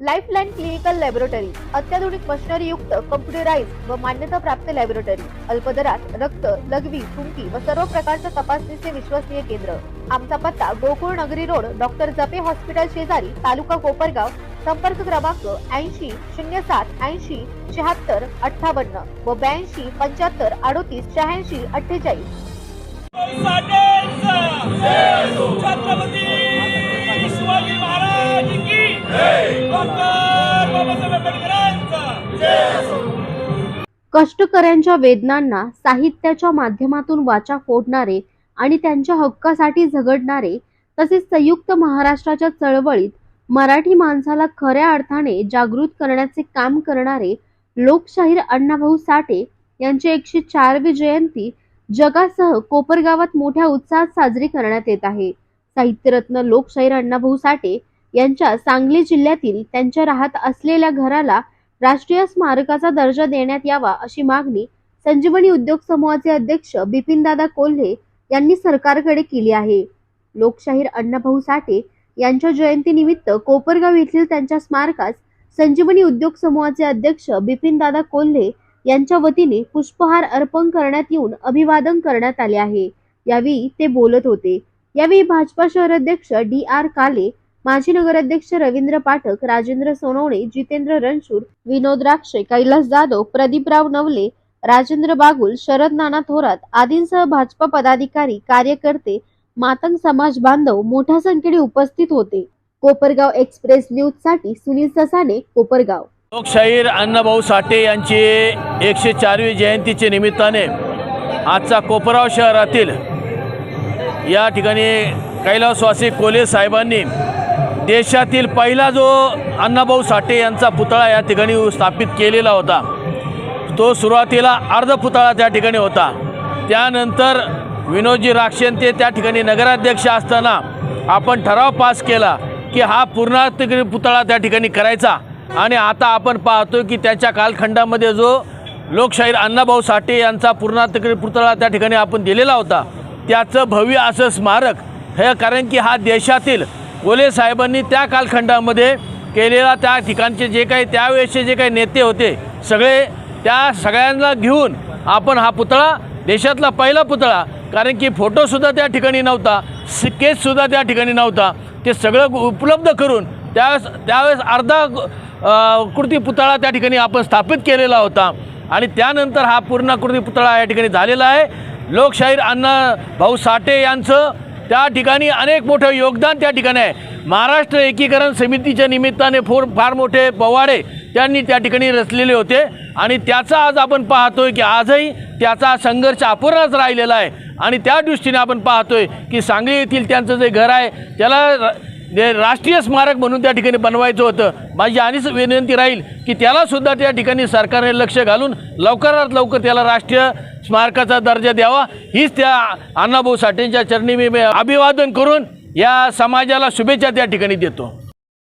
Lifeline clinical laboratory अत्याधुनिक machinery युक्त computerise व मान्यताप्राप्त लॅबोरेटरी अल्पदरात रक्त लघवी थुंकी व सर्व प्रकारच्या तपासणीचे विश्वसनीय केंद्र आमचा पत्ता गोकुळ नगरी रोड डॉक्टर जपे हॉस्पिटल शेजारी तालुका कोपरगाव संपर्क क्रमांक ऐंशी शून्य सात ऐंशी शहात्तर अठ्ठावन्न व ब्याऐंशी पंच्याहत्तर अडोतीस शहाऐंशी अठ्ठेचाळीस कष्टकऱ्यांच्या वेदनांना साहित्याच्या माध्यमातून वाचा फोडणारे आणि त्यांच्या हक्कासाठी झगडणारे तसेच संयुक्त महाराष्ट्राच्या चळवळीत मराठी माणसाला खऱ्या अर्थाने जागृत करण्याचे काम करणारे लोकशाहीर अण्णाभाऊ साठे यांची एकशे चारवी जयंती जगासह कोपरगावात मोठ्या उत्साहात साजरी करण्यात येत आहे. साहित्यरत्न लोकशाहीर अण्णाभाऊ साठे यांच्या सांगली जिल्ह्यातील त्यांच्या राहत असलेल्या घराला राष्ट्रीय स्मारकाचा दर्जा देण्यात यावा अशी मागणी संजीवनी उद्योग समूहाचे अध्यक्ष बिपिनदादा कोल्हे यांनी सरकारकडे केली आहे. लोकशाहीर अण्णाभाऊ साठे यांच्या जयंतीनिमित्त कोपरगाव येथील त्यांच्या स्मारकास संजीवनी उद्योग समूहाचे अध्यक्ष बिपिनदादा कोल्हे यांच्या वतीने पुष्पहार अर्पण करण्यात येऊन अभिवादन करण्यात आले आहे. यावेळी ते बोलत होते. यावेळी भाजपा शहराध्यक्ष डी आर काले माजी नगराध्यक्ष रवींद्र पाठक राजेंद्र सोनवणे जितेंद्र रणशूर विनोद राक्षे कैलास जाधव प्रदीपराव नवले राजेंद्र बागुल शरद नाना थोरात आदींसह भाजपा पदाधिकारी कार्यकर्ते मातंग समाज बांधव मोठ्या संख्येने उपस्थित होते. कोपरगाव एक्सप्रेस न्यूजसाठी सुनील ससाने कोपरगाव. लोकशाहीर अण्णाभाऊ साठे यांची एकशे चारवी जयंतीच्या निमित्ताने आजचा कोपरगाव शहरातील या ठिकाणी कैलासवासी कोले साहेबांनी देशातील पहिला जो अण्णाभाऊ साठे यांचा पुतळा या ठिकाणी स्थापित केलेला होता तो सुरुवातीला अर्ध पुतळा त्या ठिकाणी होता. त्यानंतर विनोदजी राक्षेंते त्या ठिकाणी नगराध्यक्ष असताना आपण ठराव पास केला की हा पूर्णार्थ पुतळा त्या ठिकाणी करायचा. आणि आता आपण पाहतो की त्याच्या कालखंडामध्ये जो लोकशाहीर अण्णाभाऊ साठे यांचा पूर्णातिकृत पुतळा त्या ठिकाणी आपण दिलेला होता त्याचं भव्य असं स्मारक हे कारण की हा देशातील कोले साहेबांनी त्या कालखंडामध्ये केलेला त्या ठिकाणचे जे काही त्यावेळेसचे जे काही नेते होते सगळे त्या सगळ्यांना घेऊन आपण हा पुतळा देशातला पहिला पुतळा कारण की फोटोसुद्धा त्या ठिकाणी नव्हता स्केचसुद्धा त्या ठिकाणी नव्हता ते सगळं उपलब्ध करून त्यावेळेस त्यावेळेस अर्धा कृती पुतळा त्या ठिकाणी आपण स्थापित केलेला होता. आणि त्यानंतर हा पूर्ण कृती पुतळा या ठिकाणी झालेला आहे. लोकशाहीर अण्णा भाऊ साठे यांचं त्या ठिकाणी अनेक मोठं योगदान त्या ठिकाणी आहे. महाराष्ट्र एकीकरण समितीच्या निमित्ताने फोर फार मोठे पवाडे त्यांनी त्या ठिकाणी रचलेले होते. आणि त्याचा आज आपण पाहतोय की आजही त्याचा संघर्ष अपूर्णच राहिलेला आहे. आणि त्या दृष्टीने आपण पाहतोय की सांगली येथील त्यांचं जे घर आहे त्याला जे राष्ट्रीय स्मारक म्हणून त्या ठिकाणी बनवायचं होतं. माझी आणिच विनंती राहील की त्यालासुद्धा त्या ठिकाणी सरकारने लक्ष घालून लवकरात लवकर त्याला राष्ट्रीय स्मारकाचा दर्जा द्यावा. हीच त्या अण्णाभाऊ साठेंच्या चरणी मी अभिवादन करून या समाजाला शुभेच्छा त्या ठिकाणी देतो.